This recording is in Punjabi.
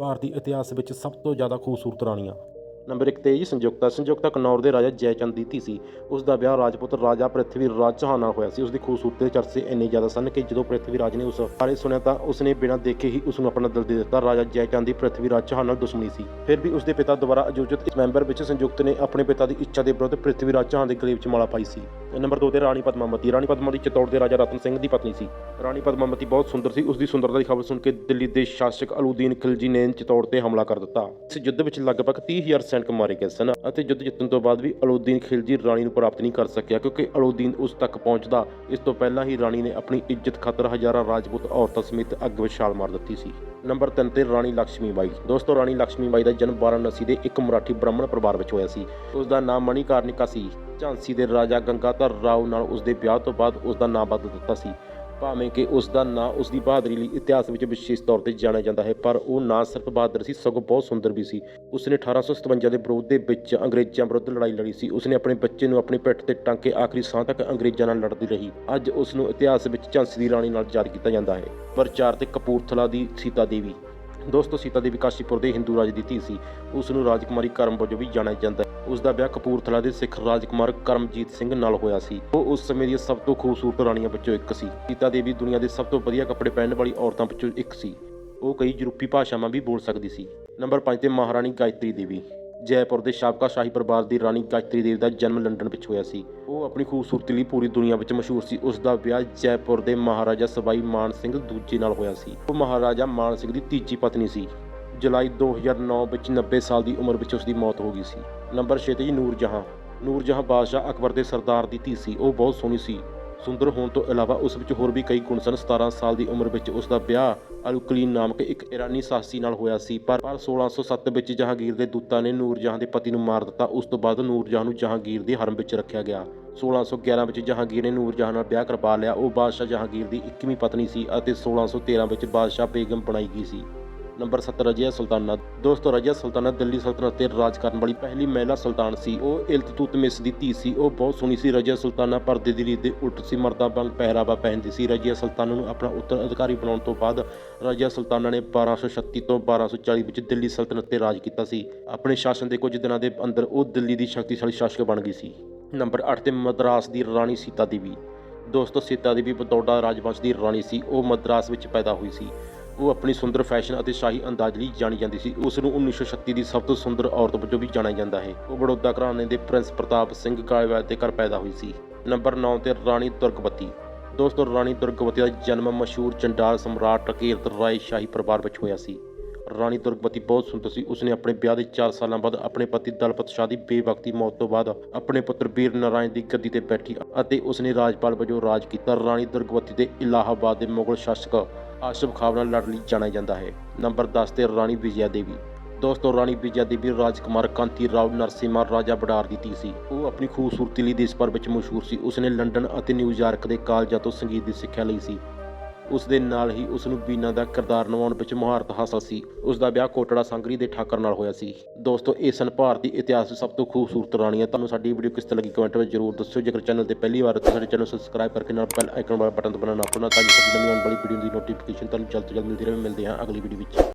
ਭਾਰਤੀ ਇਤਿਹਾਸ ਵਿੱਚ ਸਭ ਤੋਂ ਜ਼ਿਆਦਾ ਖੂਬਸੂਰਤ ਰਾਣੀਆਂ। ਨੰਬਰ 1 ਤੇ ਜੀ ਸੰਯੁਕਤਾ ਸੰਯੁਕਤਾ ਕਨੌਰ ਦੇ ਰਾਜਾ ਜੈਚੰਦ ਦੀ ਧੀ ਸੀ। ਉਸ ਦਾ ਵਿਆਹ ਰਾਜਪੂਤ ਰਾਜਾ ਪ੍ਰਿਥਵੀ ਰਾਜ ਚੌਹਾਨ ਨਾਲ ਹੋਇਆ ਸੀ। ਉਸ ਦੀ ਖੂਬਸੂਰਤੀ ਦੇ ਚਰਚੇ ਇੰਨੇ ਜ਼ਿਆਦਾ ਸਨ ਕਿ ਜਦੋਂ ਪ੍ਰਿਥਵੀ ਰਾਜ ਨੇ ਉਸ ਬਾਰੇ ਸੁਣਿਆ ਤਾਂ ਉਸ ਨੇ ਬਿਨਾਂ ਦੇਖੇ ਹੀ ਉਸ ਨੂੰ ਆਪਣਾ ਦਿਲ ਦੇ ਦਿੱਤਾ। ਰਾਜਾ ਜੈਚੰਦ ਦੀ ਪ੍ਰਿਥਵੀ ਰਾਜ ਚੌਹਾਨ ਨਾਲ ਦੁਸ਼ਮਣੀ ਸੀ। ਫਿਰ ਵੀ ਉਸ ਦੇ ਪਿਤਾ ਦੁਆਰਾ ਆਯੋਜਿਤ ਇਸ ਮੈਂਬਰ ਵਿੱਚ ਸੰਯੁਕਤ ਨੇ ਆਪਣੇ ਪਿਤਾ ਦੀ ਇੱਛਾ ਦੇ ਵਿਰੁੱਧ ਪ੍ਰਿਥਵੀ ਰਾਜ ਚੌਹਾਨ ਦੇ ਗਲੇ ਵਿੱਚ ਮਾਲਾ ਪਾਈ ਸੀ। ਨੰਬਰ 2 ਤੇ ਰਾਣੀ ਪਦਮਾਵਤੀ ਰਾਣੀ ਪਦਮਾਵਤੀ ਚਿਤੌੜ ਦੇ ਰਾਜਾ ਰਤਨ ਸਿੰਘ ਦੀ ਪਤਨੀ ਸੀ। ਰਾਣੀ ਪਦਮਾਵਤੀ ਬਹੁਤ ਸੁੰਦਰ ਸੀ। ਉਸ ਦੀ ਸੁੰਦਰਤਾ ਦੀ ਖਬਰ ਸੁਣ ਕੇ ਦਿੱਲੀ ਦੇ ਸ਼ਾਸਕ ਅਲੂਦੀਨ ਖਿਲਜੀ ਨੇ ਚਿਤੌੜ ਤੇ ਹਮਲਾ ਕਰ ਦਿੱਤਾ। ਇਸ ਯੁੱਧ ਵਿੱਚ ਲਗਭਗ 30000 ਸੈਨਿਕ ਮਾਰੇ ਗਏ ਸਨ ਅਤੇ ਯੁੱਧ ਜਿੱਤਣ ਤੋਂ ਬਾਅਦ ਵੀ ਅਲੂਦੀਨ ਖਿਲਜੀ ਰਾਣੀ ਨੂੰ ਪ੍ਰਾਪਤ ਨਹੀਂ ਕਰ ਸਕਿਆ ਕਿਉਂਕਿ ਅਲੂਦੀਨ ਉਸ ਤੱਕ ਪਹੁੰਚਦਾ ਇਸ ਤੋਂ ਪਹਿਲਾਂ ਹੀ ਰਾਣੀ ਨੇ ਆਪਣੀ ਇੱਜ਼ਤ ਖਾਤਰ ਹਜ਼ਾਰਾਂ ਰਾਜਪੂਤ ਔਰਤਾਂ ਸਮੇਤ ਅੱਗ ਵਿੱਚ ਛਾਲ ਮਾਰ ਦਿੱਤੀ ਸੀ। ਨੰਬਰ 3 ਤੇ ਰਾਣੀ ਲక్ష్ਮੀ ਬਾਈ। ਦੋਸਤੋ, ਰਾਣੀ ਲక్ష్ਮੀ ਬਾਈ ਦਾ ਜਨਮ ਵਾਰਾਣਸੀ ਦੇ ਇੱਕ ਮਰਾਠੀ ਬ੍ਰਾਹਮਣ ਪਰਿਵਾਰ ਵਿੱਚ ਹੋਇਆ ਸੀ। ਉਸ ਦਾ ਨਾਮ ਮਣੀਕਰਨਿਕਾ ਸੀ। ਝਾਂਸੀ ਦੇ ਰਾਜਾ ਗੰਗਾਧਰ ਰਾਓ ਨਾਲ ਉਸ ਦੇ ਵਿਆਹ ਤੋਂ ਬਾਅਦ ਉਸ ਦਾ ਨਾਮ ਬਦਲ ਦਿੱਤਾ ਸੀ। ਭਾਵੇਂ ਕਿ ਉਸ ਦਾ ਨਾਂ, ਉਸ ਦੀ ਬਹਾਦਰੀ ਲਈ ਇਤਿਹਾਸ ਵਿੱਚ ਵਿਸ਼ੇਸ਼ ਤੌਰ ਤੇ ਜਾਣਿਆ ਜਾਂਦਾ ਹੈ, ਪਰ ਉਹ ਨਾ ਸਿਰਫ ਬਹਾਦਰ ਸੀ, ਸਗੋਂ ਬਹੁਤ ਸੁੰਦਰ ਵੀ ਸੀ। ਉਸ ਨੇ 1857 ਦੇ ਵਿਰੋਧ ਦੇ ਵਿੱਚ ਅੰਗਰੇਜ਼ਾਂ ਵਿਰੁੱਧ ਲੜਾਈ ਲੜੀ ਸੀ। ਉਸ ਨੇ ਆਪਣੇ ਬੱਚੇ ਨੂੰ ਆਪਣੀ ਪਿੱਠ ਤੇ ਟੰਗ ਕੇ ਆਖਰੀ ਸਾਹ ਤੱਕ ਅੰਗਰੇਜ਼ਾਂ ਨਾਲ ਲੜਦੀ ਰਹੀ। ਅੱਜ ਉਸ ਨੂੰ ਇਤਿਹਾਸ ਵਿੱਚ ਝਾਂਸੀ ਦੀ ਰਾਣੀ ਨਾਲ ਯਾਦ ਕੀਤਾ ਜਾਂਦਾ ਹੈ। ਪਰ 4 ਤੇ ਕਪੂਰਥਲਾ ਦੀ ਸੀਤਾ ਦੇਵੀ ਦੋਸਤੋ ਸੀਤਾ ਦੇਵੀ ਕਾਸ਼ੀਪੁਰ ਦੇ ਹਿੰਦੂ ਰਾਜ ਦੀ ਧੀ ਸੀ। ਉਸ ਨੂੰ ਰਾਜਕੁਮਾਰੀ ਕਰਮ ਵਜੋਂ ਵੀ ਜਾਣਿਆ ਜਾਂਦਾ ਹੈ। ਉਸ ਦਾ ਵਿਆਹ ਕਪੂਰਥਲਾ ਦੇ ਸਿੱਖ ਰਾਜਕੁਮਾਰ ਕਰਮਜੀਤ ਸਿੰਘ ਨਾਲ ਹੋਇਆ ਸੀ। ਉਹ ਉਸ ਸਮੇਂ ਦੀਆਂ ਸਭ ਤੋਂ ਖੂਬਸੂਰਤ ਰਾਣੀਆਂ ਵਿੱਚੋਂ ਇੱਕ ਸੀ। ਸੀਤਾ ਦੇਵੀ ਦੁਨੀਆ ਦੇ ਸਭ ਤੋਂ ਵਧੀਆ ਕੱਪੜੇ ਪਹਿਨਣ ਵਾਲੀ ਔਰਤਾਂ ਵਿੱਚੋਂ ਇੱਕ ਸੀ। ਉਹ ਕਈ ਯੂਰਪੀ ਭਾਸ਼ਾਵਾਂ ਵੀ ਬੋਲ ਸਕਦੀ ਸੀ। ਨੰਬਰ 5 ਤੇ ਮਹਾਰਾਣੀ ਗਾਇਤਰੀ ਦੇਵੀ। ਜੈਪੁਰ ਦੇ ਸਾਬਕਾ ਸ਼ਾਹੀ ਪਰਿਵਾਰ ਦੀ ਰਾਣੀ ਗਾਇਤਰੀ ਦੇਵੀ ਦਾ ਜਨਮ ਲੰਡਨ ਵਿੱਚ ਹੋਇਆ ਸੀ। ਉਹ ਆਪਣੀ ਖੂਬਸੂਰਤੀ ਲਈ ਪੂਰੀ ਦੁਨੀਆ ਵਿੱਚ ਮਸ਼ਹੂਰ ਸੀ। ਉਸ ਦਾ ਵਿਆਹ ਜੈਪੁਰ ਦੇ ਮਹਾਰਾਜਾ ਸਵਾਈ ਮਾਨ ਸਿੰਘ ਦੂਜੇ ਨਾਲ ਹੋਇਆ ਸੀ। ਉਹ ਮਹਾਰਾਜਾ ਮਾਨ ਸਿੰਘ ਦੀ ਤੀਜੀ ਪਤਨੀ ਸੀ। ਜੁਲਾਈ 2009 ਵਿੱਚ 90 ਸਾਲ ਦੀ ਉਮਰ ਵਿੱਚ ਉਸ ਦੀ ਮੌਤ ਹੋ ਗਈ ਸੀ। ਨੰਬਰ 6 ਤੇ ਜੀ ਨੂਰ ਜਹਾਂ ਨੂਰ ਜਹਾਂ ਬਾਦਸ਼ਾਹ ਅਕਬਰ ਦੇ ਸਰਦਾਰ ਦੀ ਧੀ ਸੀ। ਉਹ ਬਹੁਤ ਸੋਹਣੀ ਸੀ। ਸੁੰਦਰ ਹੋਣ ਤੋਂ ਇਲਾਵਾ ਉਸ ਵਿੱਚ ਹੋਰ ਵੀ ਕਈ ਗੁਣ ਸਨ। 17 ਸਾਲ ਦੀ ਉਮਰ ਵਿੱਚ ਉਸ ਦਾ ਵਿਆਹ ਅਲੁਕਲੀਨ ਨਾਮਕ ਇੱਕ ਇਰਾਨੀ ਸਾਸੀ ਨਾਲ ਹੋਇਆ ਸੀ। ਪਰ ਪਰ 1607 ਵਿੱਚ ਜਹਾਂਗੀਰ ਦੇ ਦੂਤਾਂ ਨੇ ਨੂਰਜਹਾਂ ਦੇ ਪਤੀ ਨੂੰ ਮਾਰ ਦਿੱਤਾ। ਉਸ ਤੋਂ ਬਾਅਦ ਨੂਰਜਹਾਂ ਨੂੰ ਜਹਾਂਗੀਰ ਦੇ ਹਰਮ ਵਿੱਚ ਰੱਖਿਆ ਗਿਆ। 1611 ਵਿੱਚ ਜਹਾਂਗੀਰ ਨੇ ਨੂਰਜਹਾਂ ਨਾਲ ਵਿਆਹ ਕਰਵਾ ਲਿਆ। ਉਹ ਬਾਦਸ਼ਾਹ ਜਹਾਂਗੀਰ ਦੀ 21ਵੀਂ ਪਤਨੀ ਸੀ ਅਤੇ 1613 ਵਿੱਚ ਬਾਦਸ਼ਾਹ ਬੇਗਮ ਬਣਾਈ ਗਈ ਸੀ। ਨੰਬਰ 7 ਰਜੀਆ ਸੁਲਤਾਨਾ। ਦੋਸਤੋ, ਰਜੀਆ ਸੁਲਤਾਨਾ ਦਿੱਲੀ ਸਲਤਨਤ ਤੇ ਰਾਜ ਕਰਨ ਵਾਲੀ ਪਹਿਲੀ ਮਹਿਲਾ ਸੁਲਤਾਨ ਸੀ। ਉਹ ਇਲਤਤੁਤਮਿਸ ਦੀ ਧੀ ਸੀ। ਉਹ ਬਹੁਤ ਸੋਹਣੀ ਸੀ। ਰਜੀਆ ਸੁਲਤਾਨਾ ਪਰਦੇ ਦੀ ਰੀਤ ਦੇ ਉਲਟ ਸੀ। ਮਰਦਾਂ ਵਾਂਗ ਪਹਿਰਾਵਾ ਪਹਿਨਦੀ ਸੀ। ਰਜੀਆ ਸੁਲਤਾਨਾ ਨੂੰ ਆਪਣਾ ਉੱਤਰਾਧਿਕਾਰੀ ਬਣਾਉਣ ਤੋਂ ਬਾਅਦ ਰਜੀਆ ਸੁਲਤਾਨਾ ਨੇ 1236 ਤੋਂ 1240 ਵਿੱਚ ਦਿੱਲੀ ਸਲਤਨਤ ਤੇ ਰਾਜ ਕੀਤਾ ਸੀ। ਆਪਣੇ ਸ਼ਾਸਨ ਦੇ ਕੁਝ ਦਿਨਾਂ ਦੇ ਅੰਦਰ ਉਹ ਦਿੱਲੀ ਦੀ ਸ਼ਕਤੀਸ਼ਾਲੀ ਸ਼ਾਸਕ ਬਣ ਗਈ ਸੀ। ਨੰਬਰ 8 ਤੇ ਮਦਰਾਸ ਦੀ ਰਾਣੀ ਸੀਤਾ ਦੇਵੀ। ਦੋਸਤੋ, ਸੀਤਾ ਦੇਵੀ ਬਤੌੜਾ ਰਾਜਵੰਸ਼ ਦੀ ਰਾਣੀ ਸੀ। ਉਹ ਮਦਰਾਸ ਵਿੱਚ ਪੈਦਾ ਹੋਈ ਸੀ। ਉਹ ਆਪਣੀ ਸੁੰਦਰ ਫੈਸ਼ਨ ਅਤੇ ਸ਼ਾਹੀ ਅੰਦਾਜ਼ ਲਈ ਜਾਣੀ ਜਾਂਦੀ ਸੀ। ਉਸ ਨੂੰ 1936 ਦੀ ਸਭ ਤੋਂ ਸੁੰਦਰ ਔਰਤ ਵਜੋਂ ਵੀ ਜਾਣਿਆ ਜਾਂਦਾ ਹੈ। ਉਹ ਬੜੌਦਾ ਘਰਾਣੇ ਦੇ ਪ੍ਰਿੰਸ ਪ੍ਰਤਾਪ ਸਿੰਘ ਗਾਇਵਾਲ ਦੇ ਘਰ ਪੈਦਾ ਹੋਈ ਸੀ। ਨੰਬਰ 9 ਤੇ ਰਾਣੀ ਦੁਰਗਵਤੀ। ਦੋਸਤੋ, ਰਾਣੀ ਦੁਰਗਵਤੀ ਦਾ ਜਨਮ ਮਸ਼ਹੂਰ ਚੰਡਾਲ ਸਮਰਾਟ ਕੀਰਤ ਰਾਏ ਸ਼ਾਹੀ ਪਰਿਵਾਰ ਵਿੱਚ ਹੋਇਆ ਸੀ। ਰਾਣੀ ਦੁਰਗਵਤੀ ਬਹੁਤ ਸੁੰਦਰ ਸੀ। ਉਸਨੇ ਆਪਣੇ ਵਿਆਹ ਦੇ 4 ਸਾਲਾਂ ਬਾਅਦ ਆਪਣੇ ਪਤੀ ਦਲਪਤ ਸ਼ਾਹ ਦੀ ਬੇਵਕਤੀ ਮੌਤ ਤੋਂ ਬਾਅਦ ਆਪਣੇ ਪੁੱਤਰ ਵੀਰ ਨਾਰਾਇਣ ਦੀ ਗੱਦੀ ਤੇ ਬੈਠੀ ਅਤੇ ਉਸਨੇ ਰਾਜਪਾਲ ਵਜੋਂ ਰਾਜ ਕੀਤਾ। ਰਾਣੀ ਦੁਰਗਵਤੀ ਦੇ ਇਲਾਹਾਬਾਦ ਦੇ ਮੁਗਲ ਸ਼ਾਸਕ ਆਸ਼ਫ ਖਾਨ ਨਾਲ ਲੜ ਲਈ ਜਾਣਿਆ ਜਾਂਦਾ ਹੈ। ਨੰਬਰ 10 ਤੇ ਰਾਣੀ ਵਿਜਿਆ ਦੇਵੀ। ਦੋਸਤੋ, ਰਾਣੀ ਵਿਜਿਆ ਦੇਵੀ ਰਾਜਕੁਮਾਰ ਕਾਂਤੀ ਰਾਓ ਨਰਸਿਮਾ ਰਾਜਾ ਬਡਾਰ ਦੀ ਧੀ ਸੀ। ਉਹ ਆਪਣੀ ਖੂਬਸੂਰਤੀ ਲਈ ਦੇਸ਼ ਭਰ ਵਿੱਚ ਮਸ਼ਹੂਰ ਸੀ। ਉਸਨੇ ਲੰਡਨ ਅਤੇ ਨਿਊਯਾਰਕ ਦੇ ਕਾਲਜਾਂ ਤੋਂ ਸੰਗੀਤ ਦੀ ਸਿੱਖਿਆ ਲਈ ਸੀ। ਉਸ ਦੇ ਨਾਲ ਹੀ ਉਸ ਨੂੰ ਬੀਨਾ ਦਾ ਕਿਰਦਾਰ ਨਿਭਾਉਣ ਵਿੱਚ ਮੁਹਾਰਤ ਹਾਸਲ ਸੀ। ਉਸ ਦਾ ਵਿਆਹ ਕੋਟੜਾ ਸੰਗਰੀ ਦੇ ਠਾਕਰ ਨਾਲ ਹੋਇਆ ਸੀ। ਦੋਸਤੋ, ਇਹ ਸਨ ਭਾਰਤੀ ਇਤਿਹਾਸ ਦੀ ਸਭ ਤੋਂ ਖੂਬਸੂਰਤ ਰਾਣੀਆਂ। ਤੁਹਾਨੂੰ ਸਾਡੀ ਵੀਡੀਓ ਕਿਸ ਤਰ੍ਹਾਂ ਲੱਗੀ ਕਮੈਂਟ ਵਿੱਚ ਜਰੂਰ ਦੱਸਿਓ। ਜੇਕਰ ਚੈਨਲ ਤੇ ਪਹਿਲੀ ਵਾਰ ਤਾਂ ਸਾਡੇ ਚੈਨਲ ਸਬਸਕ੍ਰਾਈਬ ਕਰਕੇ ਨਾਲ ਬੈਲ ਆਈਕਨ ਵਾਲਾ ਬਟਨ ਦਬਾਉਣਾ ਨਾ ਭੁੱਲਣਾ, ਤਾਂ ਕਿ ਸਾਡੀ ਨਵੀਂ ਆਉਣ ਵਾਲੀ ਵੀਡੀਓ ਦੀ ਨੋਟੀਫਿਕੇਸ਼ਨ ਤੁਹਾਨੂੰ ਜਲਦ ਤੋਂ ਜਲਦ ਮਿਲਦੀ ਰਹੇ। ਮਿਲਦੇ ਹਾਂ ਅਗਲੀ ਵੀਡੀਓ ਵਿੱਚ।